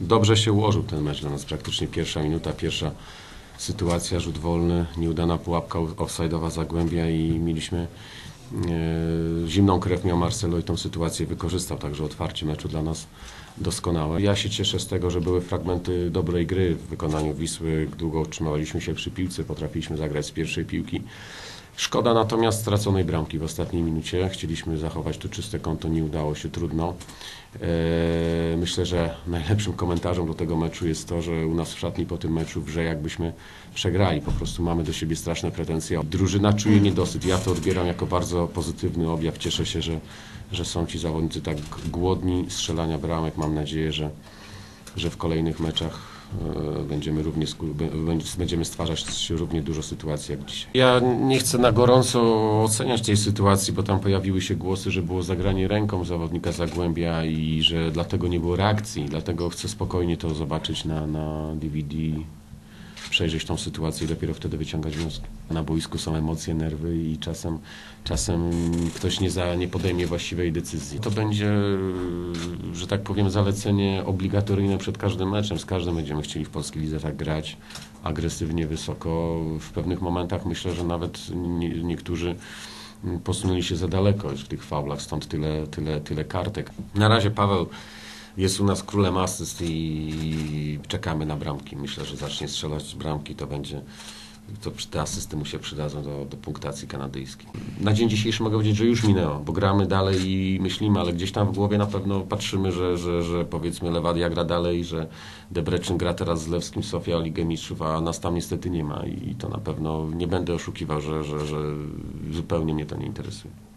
dobrze się ułożył ten mecz dla nas. Praktycznie pierwsza minuta, pierwsza sytuacja, rzut wolny, nieudana pułapka offside'owa Zagłębia i mieliśmy e, zimną krew miał Marcelo i tą sytuację wykorzystał, także otwarcie meczu dla nas doskonałe. Ja się cieszę z tego, że były fragmenty dobrej gry w wykonaniu Wisły. Długo utrzymywaliśmy się przy piłce, potrafiliśmy zagrać z pierwszej piłki. Szkoda natomiast straconej bramki w ostatniej minucie. Chcieliśmy zachować tu czyste konto, nie udało się, trudno. Eee, Myślę, że najlepszym komentarzem do tego meczu jest to, że u nas w szatni po tym meczu wrze jakbyśmy przegrali. Po prostu mamy do siebie straszne pretensje. Drużyna czuje niedosyt. Ja to odbieram jako bardzo pozytywny objaw. Cieszę się, że, że są ci zawodnicy tak głodni strzelania bramek. Mam nadzieję, że, że w kolejnych meczach będziemy równie będziemy stwarzać równie dużo sytuacji jak dzisiaj. Ja nie chcę na gorąco oceniać tej sytuacji, bo tam pojawiły się głosy, że było zagranie ręką zawodnika Zagłębia i że dlatego nie było reakcji. Dlatego chcę spokojnie to zobaczyć na, na DVD, przejrzeć tą sytuację i dopiero wtedy wyciągać wnioski. Na boisku są emocje, nerwy i czasem, czasem ktoś nie, za, nie podejmie właściwej decyzji. To będzie, że tak powiem, zalecenie obligatoryjne przed każdym meczem. Z każdym będziemy chcieli w polskiej lidze tak grać agresywnie, wysoko. W pewnych momentach myślę, że nawet nie, niektórzy posunęli się za daleko w tych faulach, stąd tyle, tyle, tyle kartek. Na razie Paweł jest u nas królem asyst i czekamy na bramki. Myślę, że zacznie strzelać z bramki, to będzie to te asysty mu się przydadzą do, do punktacji kanadyjskiej. Na dzień dzisiejszy mogę powiedzieć, że już minęło, bo gramy dalej i myślimy, ale gdzieś tam w głowie na pewno patrzymy, że, że, że powiedzmy Lewadia gra dalej, że Debreczyn gra teraz z Lewskim Sofia o Ligę a nas tam niestety nie ma i to na pewno nie będę oszukiwał, że, że, że zupełnie mnie to nie interesuje.